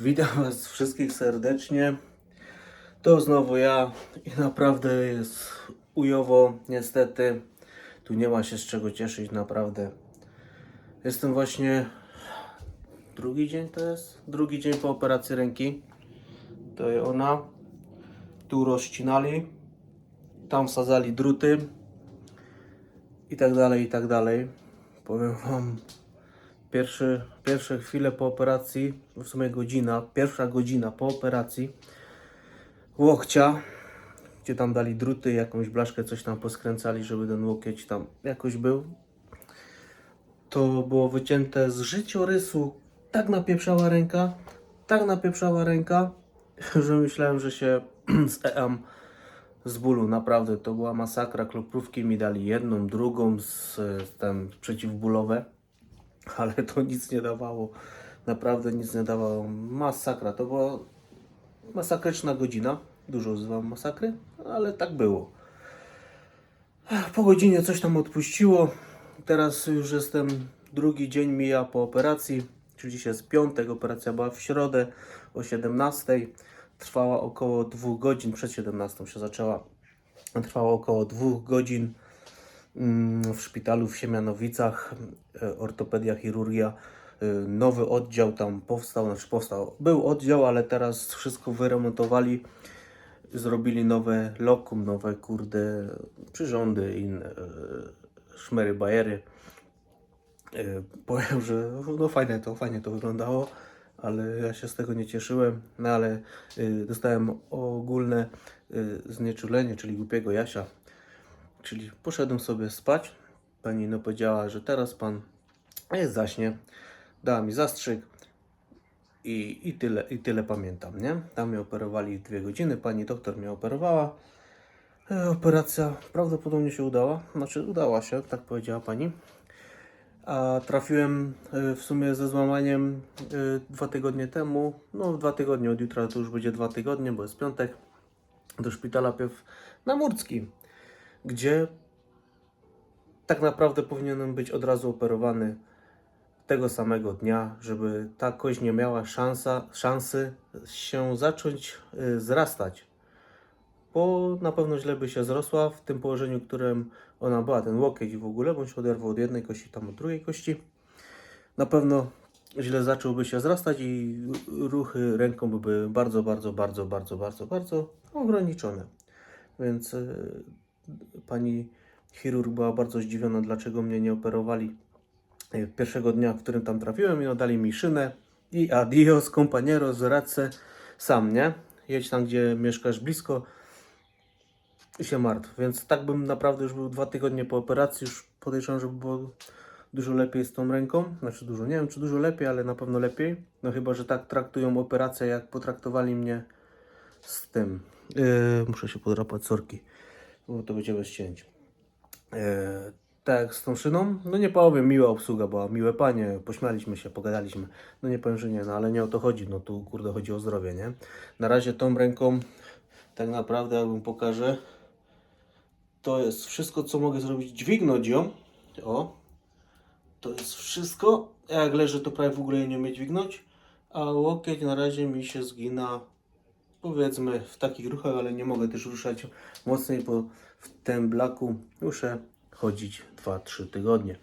Witam Was wszystkich serdecznie. To znowu ja i naprawdę jest ujowo, niestety. Tu nie ma się z czego cieszyć, naprawdę. Jestem właśnie drugi dzień to jest? Drugi dzień po operacji ręki. To jest ona. Tu rozcinali, tam wsadzali druty i tak dalej, i tak dalej. Powiem Wam, Pierwszy, pierwsze chwile po operacji, w sumie godzina, pierwsza godzina po operacji łokcia, gdzie tam dali druty, jakąś blaszkę, coś tam poskręcali, żeby ten łokieć tam jakoś był. To było wycięte z życiorysu. Tak napieprzała ręka, tak napieprzała ręka, że myślałem, że się zam z bólu. Naprawdę to była masakra. Kloprówki mi dali jedną, drugą z, z tam przeciwbólowe ale to nic nie dawało. Naprawdę nic nie dawało. Masakra. To była masakryczna godzina. Dużo używam masakry, ale tak było. Po godzinie coś tam odpuściło. Teraz już jestem drugi dzień mija po operacji. Czyli dzisiaj jest piątek. Operacja była w środę o 17. Trwała około 2 godzin. Przed 17 się zaczęła. Trwała około 2 godzin w szpitalu w Siemianowicach, e, ortopedia, chirurgia. e, Nowy oddział tam powstał, znaczy powstał. Był oddział, ale teraz wszystko wyremontowali. Zrobili nowe lokum, nowe kurde przyrządy, inne e, szmery, bajery. Powiem, że no fajnie to, fajnie to wyglądało, ale ja się z tego nie cieszyłem. No ale dostałem ogólne znieczulenie, czyli głupiego Jasia. Czyli poszedłem sobie spać. Pani no powiedziała, że teraz pan zaśnie. Dała mi zastrzyk i, i, tyle, i tyle pamiętam, nie? Tam mnie operowali dwie godziny, pani doktor mnie operowała. E, Operacja prawdopodobnie się udała, znaczy udała się, tak powiedziała pani. A trafiłem e, w sumie ze złamaniem e, dwa tygodnie temu, no dwa tygodnie, od jutra to już będzie dwa tygodnie, bo jest piątek, do szpitala piew na Murckim gdzie tak naprawdę powinienem być od razu operowany tego samego dnia, żeby ta kość nie miała szansa, szansy się zacząć y, zrastać. Bo na pewno źle by się zrosła w tym położeniu, w którym ona była, ten łokieć w ogóle, bądź oderwał od jednej kości, tam od drugiej kości. Na pewno źle zacząłby się zrastać i ruchy ręką były bardzo, bardzo, bardzo, bardzo, bardzo, bardzo ograniczone. Więc y, pani chirurg była bardzo zdziwiona, dlaczego mnie nie operowali e, pierwszego dnia, w którym tam trafiłem i no dali mi szynę i adios, compañeros, racę sam, nie? Jedź tam, gdzie mieszkasz blisko i się martw. Więc tak bym naprawdę już był dwa tygodnie po operacji, już podejrzewam, że by było dużo lepiej z tą ręką. Znaczy dużo, nie wiem czy dużo lepiej, ale na pewno lepiej. No chyba, że tak traktują operację, jak potraktowali mnie z tym. Yy, muszę się podrapać sorki bo to będzie bez cięć. E, tak, z tą szyną, no nie powiem, miła obsługa była, miłe panie, pośmialiśmy się, pogadaliśmy. No nie powiem, że nie, no ale nie o to chodzi, no tu kurde chodzi o zdrowie, nie? Na razie tą ręką, tak naprawdę, jak wam pokażę, to jest wszystko, co mogę zrobić, dźwignąć ją, o, to jest wszystko, jak leży, to prawie w ogóle jej nie umie dźwignąć, a łokieć na razie mi się zgina powiedzmy w takich ruchach, ale nie mogę też ruszać mocniej, bo w tym blaku muszę chodzić 2-3 tygodnie.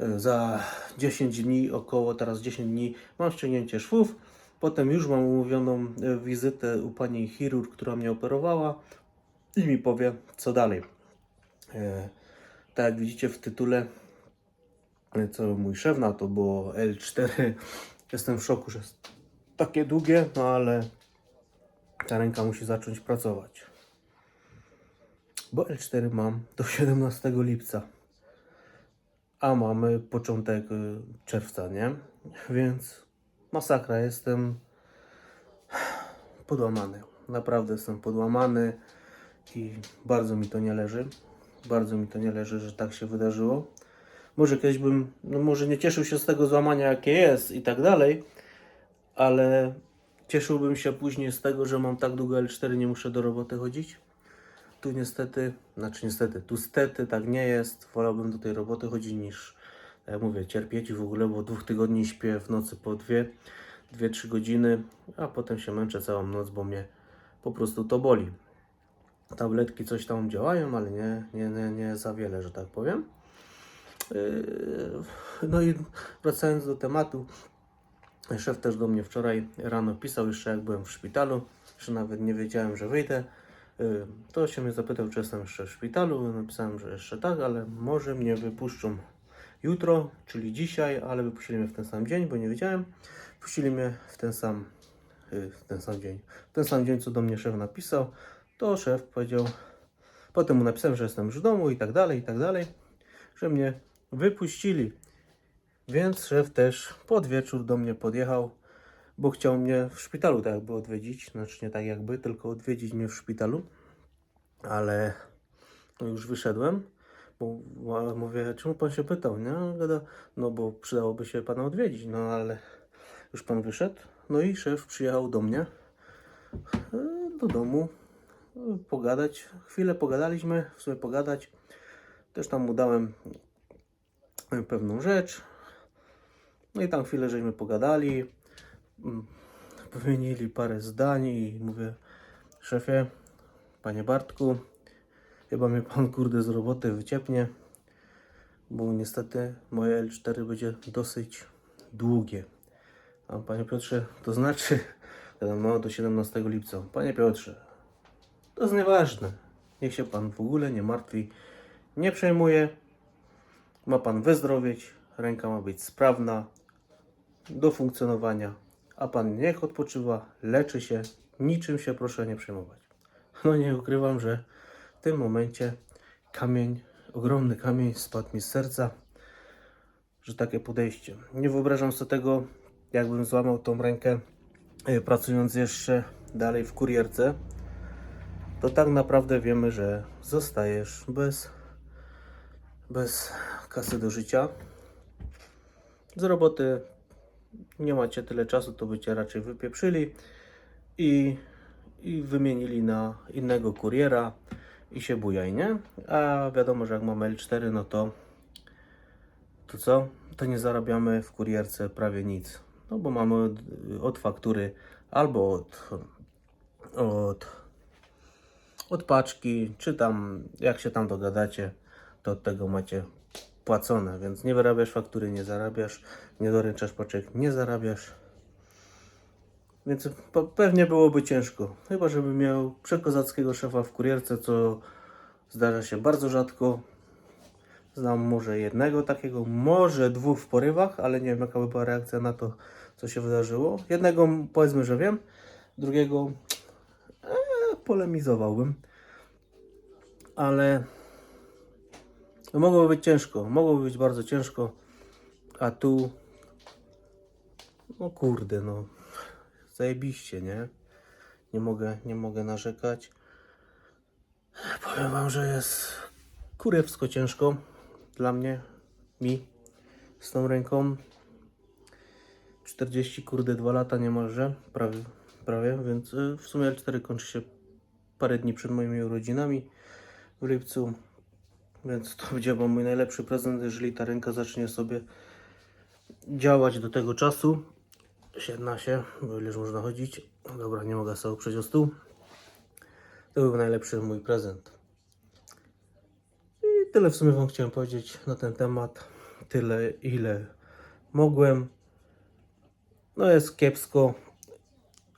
E, Za 10 dni, około teraz 10 dni mam ściągnięcie szwów. Potem już mam umówioną e, wizytę u pani chirurg, która mnie operowała i mi powie co dalej. E, Tak jak widzicie w tytule, co mój szef na to było L4. Jestem w szoku, że jest takie długie, no ale ta ręka musi zacząć pracować. Bo L4 mam do 17 lipca. A mamy początek y, czerwca, nie? Więc masakra, jestem podłamany. Naprawdę jestem podłamany i bardzo mi to nie leży. Bardzo mi to nie leży, że tak się wydarzyło. Może kiedyś bym, no może nie cieszył się z tego złamania, jakie jest i tak dalej, ale cieszyłbym się później z tego, że mam tak długo L4, nie muszę do roboty chodzić. Tu niestety, znaczy niestety, tu stety tak nie jest. Wolałbym do tej roboty chodzić niż, jak mówię, cierpieć w ogóle, bo dwóch tygodni śpię w nocy po dwie. 2-3 godziny, a potem się męczę całą noc, bo mnie po prostu to boli. Tabletki coś tam działają, ale nie, nie, nie, nie za wiele, że tak powiem. Yy, No i wracając do tematu, szef też do mnie wczoraj rano pisał, jeszcze jak byłem w szpitalu, że nawet nie wiedziałem, że wyjdę. Yy, To się mnie zapytał, czy jestem jeszcze w szpitalu. Napisałem, że jeszcze tak, ale może mnie wypuszczą jutro, czyli dzisiaj, ale wypuścili mnie w ten sam dzień, bo nie wiedziałem. Puścili mnie w ten sam, yy, w ten sam dzień. W ten sam dzień, co do mnie szef napisał, to szef powiedział, potem mu napisałem, że jestem już w domu i tak dalej, i tak dalej, że mnie wypuścili. Więc szef też pod wieczór do mnie podjechał, bo chciał mnie w szpitalu tak jakby odwiedzić. Znaczy nie tak jakby, tylko odwiedzić mnie w szpitalu. Ale no już wyszedłem, bo mówię, czemu pan się pytał, nie? No bo przydałoby się pana odwiedzić, no ale już pan wyszedł. No i szef przyjechał do mnie, e, do domu, e, pogadać. Chwilę pogadaliśmy, w sumie pogadać. Też tam mu dałem e, pewną rzecz. No i tam chwilę żeśmy pogadali. mm, Wymienili parę zdań i mówię, szefie, panie Bartku, chyba mnie pan kurde z roboty wyciepnie, bo niestety moje L4 będzie dosyć długie. A panie Piotrze, to znaczy, no do 17 lipca. Panie Piotrze, to jest nieważne. Niech się pan w ogóle nie martwi, nie przejmuje. Ma pan wyzdrowieć, ręka ma być sprawna do funkcjonowania, a pan niech odpoczywa, leczy się, niczym się proszę nie przejmować. No nie ukrywam, że w tym momencie kamień, ogromny kamień spadł mi z serca, że takie podejście. Nie wyobrażam sobie tego, jakbym złamał tą rękę, e, pracując jeszcze dalej w kurierce, to tak naprawdę wiemy, że zostajesz bez, bez kasy do życia. Z roboty nie macie tyle czasu, to by cię raczej wypieprzyli i, i wymienili na innego kuriera i się bujaj, nie? A wiadomo, że jak mamy L4, no to to co? To nie zarabiamy w kurierce prawie nic. No bo mamy od, od faktury albo od, od, od paczki, czy tam jak się tam dogadacie, to od tego macie płacone, więc nie wyrabiasz faktury, nie zarabiasz, nie doręczasz paczek, nie zarabiasz. Więc pewnie byłoby ciężko. Chyba, żeby miał przekozackiego szefa w kurierce, co zdarza się bardzo rzadko. Znam może jednego takiego, może dwóch w porywach, ale nie wiem jaka by była reakcja na to, co się wydarzyło. Jednego powiedzmy, że wiem, drugiego e, polemizowałbym. Ale no mogłoby być ciężko, mogłoby być bardzo ciężko, a tu no kurde, no zajebiście, nie? Nie mogę, nie mogę narzekać. Powiem wam, że jest kurewsko ciężko dla mnie, mi z tą ręką. 40 kurde 2 lata niemalże, prawie, prawie, więc y, w sumie L4 kończy się parę dni przed moimi urodzinami w lipcu. Więc to będzie mój najlepszy prezent, jeżeli ta ręka zacznie sobie działać do tego czasu. Siedna się, bo ileż można chodzić. No Dobra, nie mogę sobie oprzeć o stół. To był najlepszy mój prezent. I tyle w sumie Wam chciałem powiedzieć na ten temat. Tyle, ile mogłem. No jest kiepsko,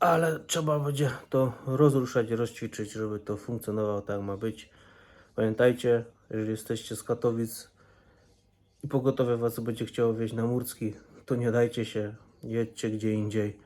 ale trzeba będzie to rozruszać, rozćwiczyć, żeby to funkcjonowało tak ma być. Pamiętajcie, jeżeli jesteście z Katowic i pogotowie Was będzie chciało wieźć na Murcki, to nie dajcie się, jedźcie gdzie indziej,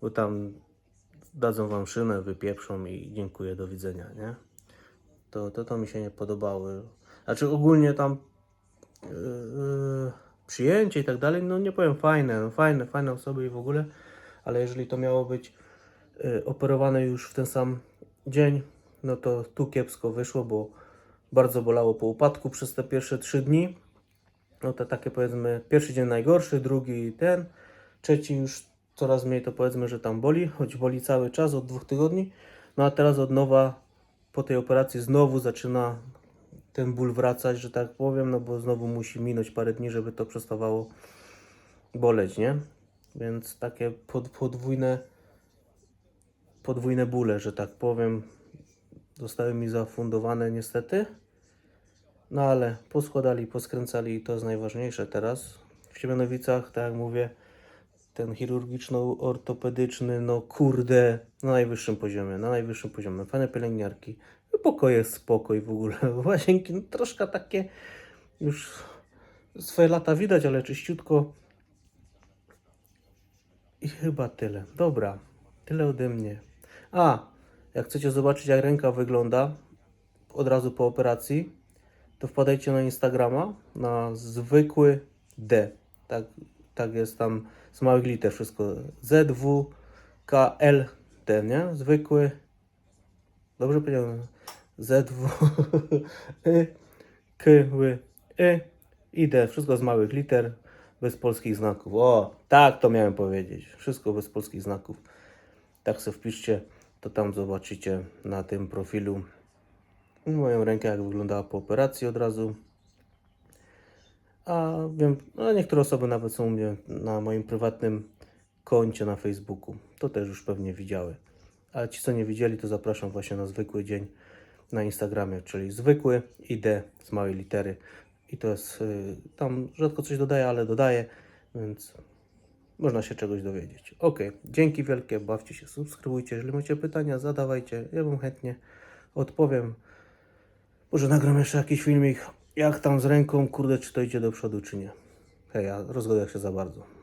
bo tam dadzą Wam szynę, wypieprzą i dziękuję, do widzenia, nie? To, to, to mi się nie podobało. Znaczy ogólnie tam yy, przyjęcie i tak dalej, no nie powiem fajne, no fajne, fajne osoby i w ogóle, ale jeżeli to miało być y, operowane już w ten sam dzień, no to tu kiepsko wyszło, bo bardzo bolało po upadku przez te pierwsze trzy dni. No to takie powiedzmy, pierwszy dzień najgorszy, drugi ten, trzeci już coraz mniej to powiedzmy, że tam boli, choć boli cały czas od dwóch tygodni. No a teraz od nowa po tej operacji znowu zaczyna ten ból wracać, że tak powiem, no bo znowu musi minąć parę dni, żeby to przestawało boleć, nie? Więc takie pod, podwójne, podwójne bóle, że tak powiem, zostały mi zafundowane niestety. No ale poskładali, poskręcali i to jest najważniejsze teraz. W Siemianowicach, tak jak mówię, ten chirurgiczno-ortopedyczny, no kurde, na najwyższym poziomie, na najwyższym poziomie. Fajne pielęgniarki, pokoje, spokój w ogóle. Łazienki, no troszkę takie już swoje lata widać, ale czyściutko. I chyba tyle. Dobra, tyle ode mnie. A, jak chcecie zobaczyć, jak ręka wygląda od razu po operacji, to wpadajcie na Instagrama, na zwykły D. Tak, tak jest tam z małych liter wszystko. Z, W, K, L, D, nie? Zwykły. Dobrze powiedziałem. Z, W, Y, K, W, Y i D. Wszystko z małych liter, bez polskich znaków. O, tak to miałem powiedzieć. Wszystko bez polskich znaków. Tak sobie wpiszcie, to tam zobaczycie na tym profilu moją rękę, jak wyglądała po operacji od razu. A wiem, no niektóre osoby nawet są u mnie na moim prywatnym koncie na Facebooku. To też już pewnie widziały. Ale ci, co nie widzieli, to zapraszam właśnie na zwykły dzień na Instagramie, czyli zwykły ID z małej litery. I to jest, y, tam rzadko coś dodaję, ale dodaję, więc można się czegoś dowiedzieć. Ok, dzięki wielkie, bawcie się, subskrybujcie. Jeżeli macie pytania, zadawajcie. Ja wam chętnie odpowiem. Może nagram jeszcze jakiś filmik, jak tam z ręką, kurde, czy to idzie do przodu, czy nie. Hej, ja rozgodę się za bardzo.